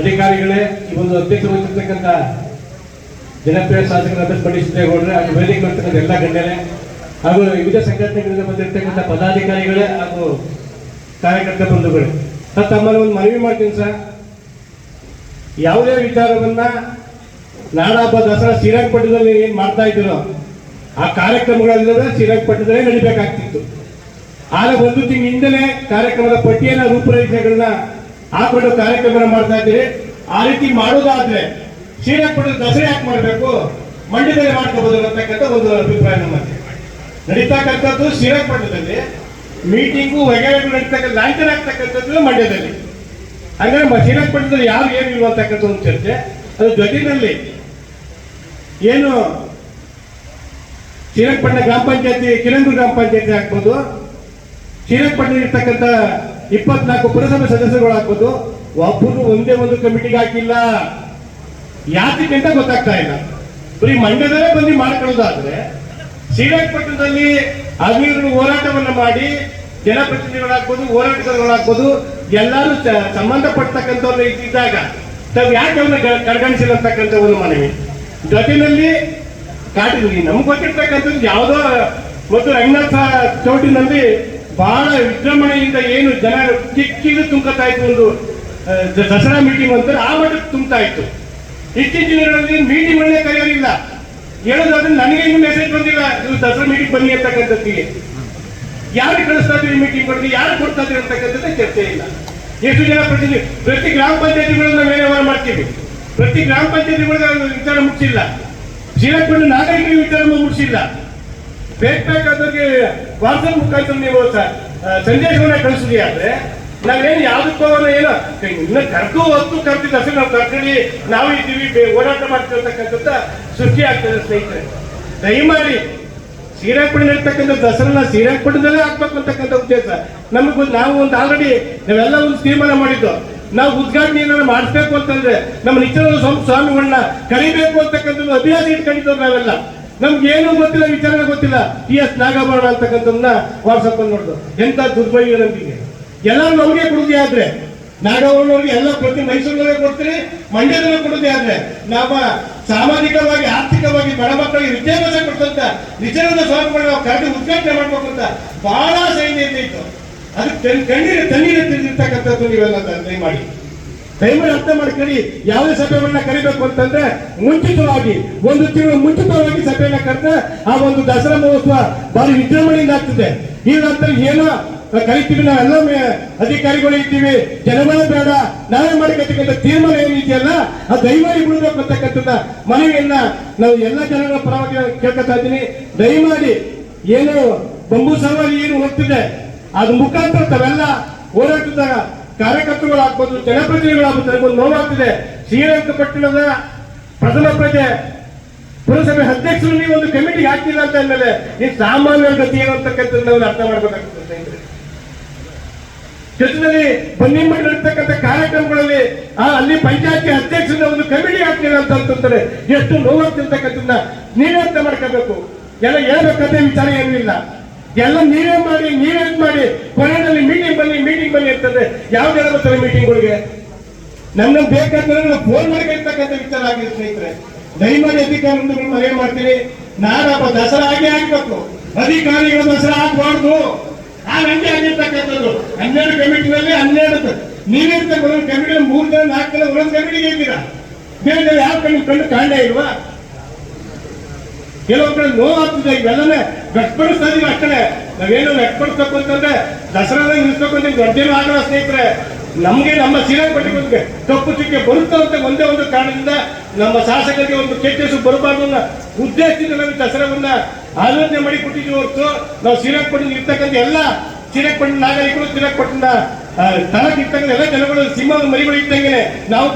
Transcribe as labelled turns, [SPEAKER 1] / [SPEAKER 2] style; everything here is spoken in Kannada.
[SPEAKER 1] ಅಧಿಕಾರಿಗಳೇ, ಈ ಒಂದು ಅಧ್ಯಕ್ಷ ವಹಿಸಿರ್ತಕ್ಕಂಥ ಜನಪ್ರಿಯ ಶಾಸಕರಾದ ಪಂಡಿತೇಗೌಡರೆ ಹಾಗೂ ವೇದಿಕೆ ಬರ್ತಕ್ಕಂಥ ಎಲ್ಲ ಗಣ್ಯರೇ, ಹಾಗೂ ವಿವಿಧ ಸಂಘಟನೆಗಳಿಂದ ಬಂದಿರತಕ್ಕಂಥ ಪದಾಧಿಕಾರಿಗಳೇ ಹಾಗೂ ಕಾರ್ಯಕರ್ತ ಬಂಧುಗಳೇ. ಸರ್, ತಮ್ಮಲ್ಲಿ ಒಂದು ಮನವಿ ಮಾಡ್ತೀನಿ ಸರ್. ಯಾವುದೇ ವಿಚಾರವನ್ನ ನಾಡಹಬ್ಬ ದಸರಾ ಶ್ರೀರಂಗಪಟ್ಟಣದಲ್ಲಿ ಏನ್ ಮಾಡ್ತಾ ಇದ್ದೀರೋ, ಆ ಕಾರ್ಯಕ್ರಮಗಳಲ್ಲಿ ಶ್ರೀರಂಗಪಟ್ಟಣದಲ್ಲೇ ನಡಿಬೇಕಾಗ್ತಿತ್ತು. ಆದ್ರೆ ಒಂದು ತಿಂಗಳ ಹಿಂದಲೇ ಕಾರ್ಯಕ್ರಮದ ಪಟ್ಟಿಯನ್ನ ರೂಪುರೇಷೆಗಳನ್ನ ಹಾಕೊಂಡು ಕಾರ್ಯಕ್ರಮ ಮಾಡ್ತಾ ಇದ್ದೀರಿ. ಆ ರೀತಿ ಮಾಡೋದಾದ್ರೆ ಶ್ರೀರಂಗಪಟ್ಟಣ ದಸರೆ ಯಾಕೆ ಮಾಡಬೇಕು? ಮಂಡ್ಯದಲ್ಲಿ ಮಾಡ್ಕೋಬಹುದು ಅಂತಕ್ಕಂಥ ಒಂದು ಅಭಿಪ್ರಾಯ ನಮ್ಮಲ್ಲಿ. ನಡೀತಕ್ಕಂಥದ್ದು ಶ್ರೀರಂಗಪಟ್ಟಣದಲ್ಲಿ ಮೀಟಿಂಗು ವಗೈರೆಗಳು ನಡೀತಕ್ಕಂಥ, ಲಾಂಛನ ಆಗ್ತಕ್ಕಂಥದ್ದು ಮಂಡ್ಯದಲ್ಲಿ. ಹಾಗಾದ್ರೆ ಶ್ರೀರಂಗಪಟ್ಟಣದಲ್ಲಿ ಯಾರು ಏನು ಇರುವಂತಕ್ಕಂಥ ಒಂದು ಚರ್ಚೆ. ಅದು ಜೊತೆಯಲ್ಲಿ ಏನು ಶ್ರೀರಂಗಪಟ್ಟಣ ಗ್ರಾಮ ಪಂಚಾಯತಿ ಕಿರಂಗೂರು ಗ್ರಾಮ ಪಂಚಾಯತಿ ಆಗ್ಬೋದು. ಶ್ರೀರಂಗಪಟ್ಟಣ ಇರ್ತಕ್ಕಂಥ ಇಪ್ಪತ್ನಾಲ್ಕು ಪುರಸಭೆ ಸದಸ್ಯರುಗಳು ಹಾಕ್ಬೋದು ಒಬ್ಬರು ಒಂದೇ ಒಂದು ಕಮಿಟಿಗೆ ಹಾಕಿಲ್ಲ. ಯಾತಕ್ಕೆ ಅಂತ ಗೊತ್ತಾಗ್ತಾ ಇಲ್ಲ. ಬರೀ ಮಂಡ್ಯದಲ್ಲೇ ಬಂದು ಮಾಡ್ಕೊಳ್ಳೋದಾದ್ರೆ, ಶ್ರೀರಂಗಪಟ್ಟಣದಲ್ಲಿ ಅಭಿವೃದ್ಧಿ ಹೋರಾಟವನ್ನು ಮಾಡಿ ಜನಪ್ರತಿನಿಧಿಗಳಾಗ್ಬೋದು ಹೋರಾಟಗಾರಗಳಾಗ್ಬೋದು ಎಲ್ಲರೂ ಸ- ಇದ್ದಿದ್ದಾಗ ತಾವು ಯಾಕೆ ಅವನ್ನ ಕಡೆಗಣಿಸಿಲ್ಲ ಅಂತಕ್ಕಂಥ ಒಂದು ಮನವಿ. ಜೊತೆಯಲ್ಲಿ ಕಾಟಿನಲ್ಲಿ ನಮ್ಗೆ ಗೊತ್ತಿರ್ತಕ್ಕಂಥದ್ದು ಯಾವುದೋ, ಮತ್ತು ರಂಗನಾಥ ಚೌಟಿನಲ್ಲಿ ಬಹಳ ವಿಜೃಂಭಣೆಯಿಂದ ಏನು ಜನ ಕಿಕ್ಕಿಗೆ ತುಂಬ್ಕೊತಾ ಇತ್ತು ಒಂದು ದಸರಾ ಮೀಟಿಂಗ್ ಅಂತಾರೆ ಆ ಮಟ್ಟಕ್ಕೆ ತುಂಬ್ತಾ ಇತ್ತು ಇತ್ತೀಚಿನ ದಿನಗಳಲ್ಲಿ ಮೀಟಿಂಗ್ ಒಳ್ಳೆ ಕರೆಯೋರಿಲ್ಲ ಹೇಳೋದಾದ್ರೆ ನನಗೆ ಇನ್ನೂ ಮೆಸೇಜ್ ಬಂದಿಲ್ಲ. ನೀವು ದಸರಾ ಮೀಟಿಂಗ್ ಬನ್ನಿ ಅಂತಕ್ಕಂಥದ್ದಿಗೆ. ಯಾರು ಕಳಿಸ್ತಾ ಇದ್ರಿ ಮೀಟಿಂಗ್ ಬರ್ತೀವಿ ಯಾರು ಕೊಡ್ತಾ ಇದ್ರಿ ಅಂತಕ್ಕಂಥದ್ದು ಚರ್ಚೆ ಇಲ್ಲ. ಎಷ್ಟು ಜನ ಪ್ರತಿನಿಧಿ ಪ್ರತಿ ಗ್ರಾಮ ಪಂಚಾಯತಿಗಳನ್ನ ವ್ಯವಹಾರ ಮಾಡ್ತೀವಿ. ಪ್ರತಿ ಗ್ರಾಮ ಪಂಚಾಯತಿಗಳ ವಿಚಾರ ಮುಗಿಸಿಲ್ಲ ಜಿಲ್ಲಾ ನಾಗರಿಕರಿಗೆ ವಿಚಾರ ಮುಗಿಸಿಲ್ಲ ಬೇಕಾದವ್ರಿಗೆ ವಾಟ್ಸಪ್ ಮುಖಾಂತರ ನೀವು ಸಂದೇಶವನ್ನ ಕಳಿಸಿದ್ರಿ ಆದ್ರೆ ನಾವೇನು ಯಾವ್ದಕ್ಕೋ ಏನೋ? ಇನ್ನ ಕರ್ಕು ಹೊತ್ತು ಕರ್ದಿ ದಸರಾ ನಾವು ಕರ್ಕಡಿ ನಾವು ಇದ್ದೀವಿ ಓಡಾಟ ಮಾಡ್ತಿರ್ತಕ್ಕಂಥದ್ದು ಸೃಷ್ಟಿ ಆಗ್ತದೆ ಸ್ನೇಹಿತರೆ. ದಯಮಾಡಿ ಶ್ರೀರಂಗಪಟ್ಟಣ ದಸರನ್ನ ಶ್ರೀರಂಗಪಟ್ಟಣದಲ್ಲೇ ಹಾಕ್ಬೇಕು ಅಂತಕ್ಕಂಥ ಉದ್ದೇಶ. ನಮಗೂ ನಾವು ಒಂದು ಆಲ್ರೆಡಿ ನಾವೆಲ್ಲ ಒಂದು ತೀರ್ಮಾನ ಮಾಡಿದ್ದು. ನಾವು ಉದ್ಘಾಟನೆ ಮಾಡಿಸ್ಬೇಕು ಅಂತಂದ್ರೆ ನಮ್ಮ ಸ್ವಾಮಿ ಸ್ವಾಮಿಗಳನ್ನ ಕರಿಬೇಕು ಅಂತಕ್ಕಂಥದ್ದು ಅಭ್ಯಾಸ ಇಟ್ಕೊಂಡಿದ್ದವ್ರು ನಾವೆಲ್ಲ. ನಮ್ಗೆ ಏನು ಗೊತ್ತಿಲ್ಲ, ವಿಚಾರ ಗೊತ್ತಿಲ್ಲ. T S. ನಾಗಭರಣ ಅಂತಕ್ಕಂಥದನ್ನ ವಾಟ್ಸಪ್ ಅಲ್ಲಿ ನೋಡಿದ್ರು ಎಂತ ದುರ್ಬೈಯ ನಂಬಿಕೆ. ಎಲ್ಲರೂ ನಮಗೆ ಕೊಡುಗೆ ಆದ್ರೆ. ನಾಗವಣ್ಣವ್ರಿಗೆ ಎಲ್ಲ ಪ್ರತಿ ಮೈಸೂರಿನಲ್ಲೇ ಕೊಡ್ತೀರಿ ಮಂಡ್ಯದಲ್ಲೇ ಕೊಡುಗೆ ಆದ್ರೆ. ನಮ್ಮ ಸಾಮಾಜಿಕವಾಗಿ, ಆರ್ಥಿಕವಾಗಿ ಬಡ ಮಕ್ಕಳಿಗೆ ವಿದ್ಯಾಭ್ಯಾಸ ಕೊಡ್ತಂತ ನಿಜವಾದ ಸ್ವಾಮಿಗಳು ನಾವು ಕರೆದು ಉದ್ಘಾಟನೆ ಮಾಡ್ಬೇಕು ಅಂತ ಬಹಳ ಸೈನ್ಯ ಇತ್ತು ಅದಕ್ಕೆ ಕಣ್ಣೀರು ತಣ್ಣೀರು ತಿಳಿದಿರ್ತಕ್ಕಂಥದ್ದು ನೀವೆಲ್ಲ ದಯಮಾಡಿ. ದಯಮಾಡಿ ಅರ್ಥ ಮಾಡ್ಕೊಳ್ಳಿ. ಯಾವುದೇ ಸಭೆಗಳನ್ನ ಕರಿಬೇಕು ಅಂತಂದ್ರೆ ಮುಂಚಿತವಾಗಿ, ಒಂದು ತಿಂಗಳು ಮುಂಚಿತವಾಗಿ ಸಭೆಯನ್ನ ಕರೆದ್ರೆ ಆ ಒಂದು ದಸರಾ ಮಹೋತ್ಸವ ಬಹಳ ವಿಜೃಂಭಣೆಯಿಂದ ಆಗ್ತದೆ. ಈ ನಂತರ ಏನೋ ಕರಿತೀವಿ, ನಾವೆಲ್ಲ ಎಲ್ಲ ಅಧಿಕಾರಿಗಳು ಇದ್ದೀವಿ. ಜನಗಳ ಬೇಡ. ನಾವೇ ಮಾಡಿಕೊಳ್ತಕ್ಕಂಥ ತೀರ್ಮಾನ ಏನಿದೆಯಲ್ಲ ಆ ದಯಮಾಡಿ ಬಿಡಬೇಕು ಅಂತಕ್ಕಂಥದ್ದ ಮನವಿಯನ್ನ ನಾವು ಎಲ್ಲ ಜನಗಳ ಪರವಾಗಿ ಕೇಳ್ಕೊತಾ ಇದ್ದೀನಿ. ದಯಮಾಡಿ ಏನು ಬಂಬು ಸವಾರಿ ಏನು ಹೋಗ್ತಿದೆ, ಅದ್ರ ಮುಖಾಂತರ ತಾವೆಲ್ಲ ಹೋರಾಟದ ಕಾರ್ಯಕರ್ತರುಗಳಾಗ್ಬೋದು ಜನಪ್ರತಿನಿಧಿಗಳಾಗ್ಬೋದು ನನಗೊಂದು ನೋವಾಗ್ತಿದೆ ಶ್ರೀರಂಗಪಟ್ಟಣದ ಪ್ರಥಮ ಪ್ರಜೆ, ಪುರಸಭೆ ಅಧ್ಯಕ್ಷರು ನೀವು ಒಂದು ಕಮಿಟಿ ಹಾಕಿಲ್ಲ ಅಂತ ಅಂದಮೇಲೆ ಈ ಸಾಮಾನ್ಯ ಗತಿ ಏನು ಅಂತಕ್ಕಂಥದ್ದು ನಾವು ಅರ್ಥ ಮಾಡ್ಬೇಕಾಗ್ತದೆ ಸ್ನೇಹಿತರೆ ಜೊತೆಯಲ್ಲಿ ಬನ್ನಿ ಮಾಡಿರ್ತಕ್ಕಂಥ ಕಾರ್ಯಕ್ರಮಗಳಲ್ಲಿ, ಆ, ಅಲ್ಲಿ ಪಂಚಾಯತಿ ಅಧ್ಯಕ್ಷರ ಒಂದು ಕಮಿಟಿ ಹಾಕ್ತೀರ ಅಂತ ಅಂತಂತಾರೆ ಎಷ್ಟು ನೋವಾಗ್ತಿರ್ತಕ್ಕಂಥದ್ದನ್ನ ನೀವೇ ಅರ್ಥ ಮಾಡ್ಕೋಬೇಕು ಎಲ್ಲ ಹೇಳ್ಬೇಕಂತ ವಿಚಾರ ಏನೂ ಇಲ್ಲ. ಎಲ್ಲ ನೀವೇ ಮಾಡಿ ಕೊನೆಯಲ್ಲಿ ಮೀಟಿಂಗ್ ಬನ್ನಿ ಮೀಟಿಂಗ್ ಬನ್ನಿ ಅಂತಂದ್ರೆ ಯಾವ ಜನ ಬರ್ತಾರೆ ಮೀಟಿಂಗ್ಗಳಿಗೆ ನನ್ನ ಬೇಕಾದ್ರೆ ನಾವು ಫೋನ್ ಮಾಡ್ಕೊಳ್ತಕ್ಕಂಥ ವಿಚಾರ ಆಗಿದೆ ಸ್ನೇಹಿತರೆ. ದಯಮಾಡಿ ಅಧಿಕಾರಿಗಳು ಮನವಿ ಮಾಡ್ತೀನಿ. ಹಬ್ಬ ದಸರಾ ಆಗೇ ಆಗ್ಬೇಕು. ಅಧಿಕಾರಿಗಳು ದಸರಾ ಆಗ್ಬಾರ್ದು. ನಾನು ಹಂಗೆ ಆಗಿರ್ತಕ್ಕಂಥದ್ದು. ಹನ್ನೆರಡು ಕಮಿಟಿನಲ್ಲಿ ಹನ್ನೆರಡು ನೀವೇ ಒಂದೊಂದು ಕಮಿಟಿ ಮೂರು ಜನ, ನಾಲ್ಕು ಜನ, ಒಂದೊಂದು ಕಮಿಟಿಗೆ ಇದ್ದೀರಾ? ಬೇರೆ ಯಾವ ಕಣ್ಣು ಕಂಡು ಕಾಂಡ ಇಲ್ವಾ? ಕೆಲವು ನೋವು ನೋವಾಗ್ತದೆ. ಇವೆಲ್ಲನೇ ವ್ಯಕ್ತಪಡಿಸ್ತಾ ಇದೀವಿ ಅಷ್ಟೇ. ನಾವೇನು ವ್ಯಕ್ತಪಡಿಸ್ಬೇಕು ಅಂತಂದ್ರೆ ದಸರಾದ ನಿಲ್ಸ್ಬೇಕು ಅಂತ ದೊಡ್ಡೇನು ಆಗಲ್ಲ ಸ್ನೇಹಿತರೆ. ನಮ್ಗೆ ನಮ್ಮ ಶ್ರೀರಂಗಪಟ್ಟಣಕ್ಕೆ ಕಪ್ಪು ಚುಕ್ಕೆ ಬರುತ್ತೋ ಅಂತ ಒಂದೇ ಒಂದು ಕಾರಣದಿಂದ ನಮ್ಮ ಶಾಸಕರಿಗೆ ಒಂದು ಕೆಟ್ಟ ಬರಬಾರ್ದು ಅನ್ನೋ ಉದ್ದೇಶದಿಂದ ನಾವು ದಸರಾವನ್ನ ಆಲೋಚನೆ ಮಾಡಿ ಕೊಟ್ಟಿದ್ವಿ ಹೊರತು ನಾವು ಶ್ರೀರಂಗಪಟ್ಟಣ ಇರ್ತಕ್ಕಂಥ ಎಲ್ಲ ಶ್ರೀರಂಗಪಟ್ಟಣ ನಾಗರಿಕರು ಶ್ರೀರಂಗಪಟ್ಟಣ ತನಕ ಇರ್ತಕ್ಕಂಥ ಎಲ್ಲ ಜನಗಳು ಸಿಂಹ ಮರಿಗಳು ಇದ್ದಂಗೆ ನಾವು